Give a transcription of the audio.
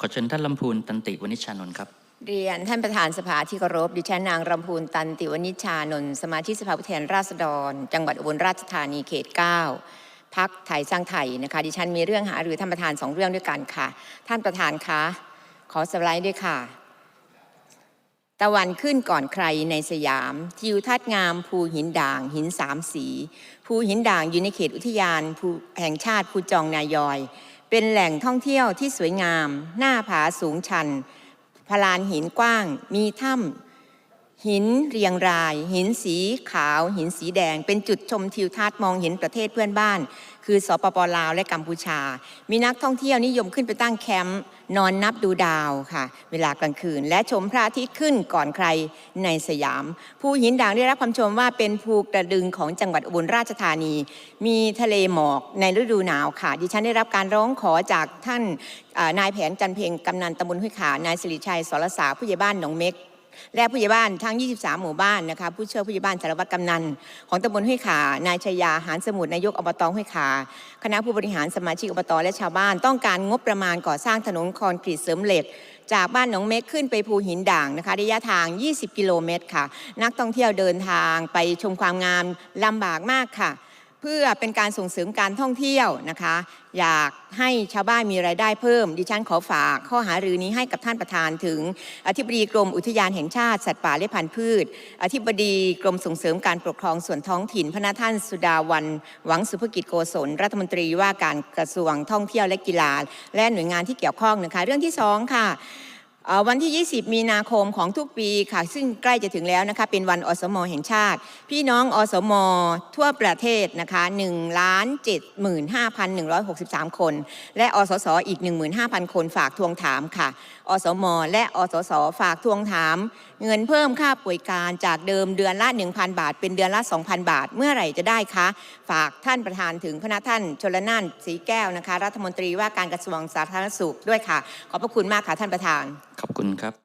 ขอเชิญท่านลำพูนตันติวณิชชานนท์ครับ เรียนท่านประธานสภาที่เคารพดิฉันนางรำพูนตันติวณิชชานนท์สมาชิกสภาผู้แทนราษฎร จังหวัดอุบลราชธานีเขต 9พักไทยสร้างไทยนะคะดิฉันมีเรื่องหารือท่านประธานสองเรื่องด้วยกันค่ะ ท่านประธานคะขอสไลด์ด้วยค่ะะวันขึ้นก่อนใครในสยาม ทิวทัศน์งาม ภูหินด่าง หินสามสี ภูหินด่างอยู่ในเขตอุทยานภูแห่งชาติภูจองนายอย เป็นแหล่งท่องเที่ยวที่สวยงาม หน้าผาสูงชันพลานหินกว้าง มีถ้ำ หินเรียงราย หินสีขาว หินสีแดง เป็นจุดชมทิวทัศน์มองเห็นประเทศเพื่อนบ้าน คือสปปลาวและกัมพูชา มีนักท่องเที่ยวนิยมขึ้นไปตั้งแคมป์นอนนับดูดาวค่ะ เวลากลางคืน และชมพระอาทิตย์ขึ้นก่อนใครในสยาม ภูหินด่างได้รับคำชมว่าเป็นภูกระดึงของจังหวัดอุบลราชธานี มีทะเลหมอกในฤดูหนาวค่ะ ดิฉันได้รับการร้องขอจากท่านนายแผนจันเพ็งกำนันตำบลห้วยขานายสิริชัยสรสาผู้ใหญ่บ้านหนองเม็ก และผู้ใหญ่บ้านทั้ง 23 หมู่บ้านนะคะผู้ช่วยผู้ใหญ่บ้านสารวัตรกำนัน ของตำบลห้วยขานายชยาหานสมุทรนายกอบตห้วยขา คณะผู้บริหารสมาชิกอบตและชาวบ้านต้องการงบประมาณก่อสร้างถนนคอนกรีตเสริมเหล็ก จากบ้านหนองเม็กขึ้นไปภูหินด่างนะคะ ระยะทาง 20 กิโลเมตรค่ะ นักท่องเที่ยวเดินทางไปชมความงามลำบากมากค่ะ เพื่อเป็นการส่งเสริมการท่องเที่ยวนะคะ อยากให้ชาวบ้านมีรายได้เพิ่ม ดิฉันขอฝากข้อหารือนี้ให้กับท่านประธานถึง อธิบดีกรมอุทยานแห่งชาติสัตว์ป่าและพันธุ์พืช อธิบดีกรมส่งเสริมการปกครองส่วนท้องถิ่นพระนาท่านสุดาวันหวังสุภกิจโกศลรัฐมนตรีว่าการกระทรวงท่องเที่ยวและกีฬา และหน่วยงานที่เกี่ยวข้องนะคะ เรื่องที่สองค่ะ วันที่ 20 มีนาคมของทุกปีค่ะ ซึ่งใกล้จะถึงแล้วนะคะ เป็นวันอสมแห่งชาติ พี่น้องอสม ทั่วประเทศนะคะ1ล้าน75,163 คน และอสสอีก 15,000 คนฝากทวงถามค่ะ อสม และอสสฝากทวงถาม เงินเพิ่มค่าป่วยการจากเดิมเดือนละ 1,000 บาท เป็นเดือนละ 2,000 บาท เมื่อไหร่จะได้คะ ฝากท่านประธานถึงพระท่านชลน่านสีแก้วนะคะ รัฐมนตรีว่าการกระทรวงสาธารณสุขด้วยค่ะ ขอบพระคุณมากค่ะท่านประธานขอบคุณครับ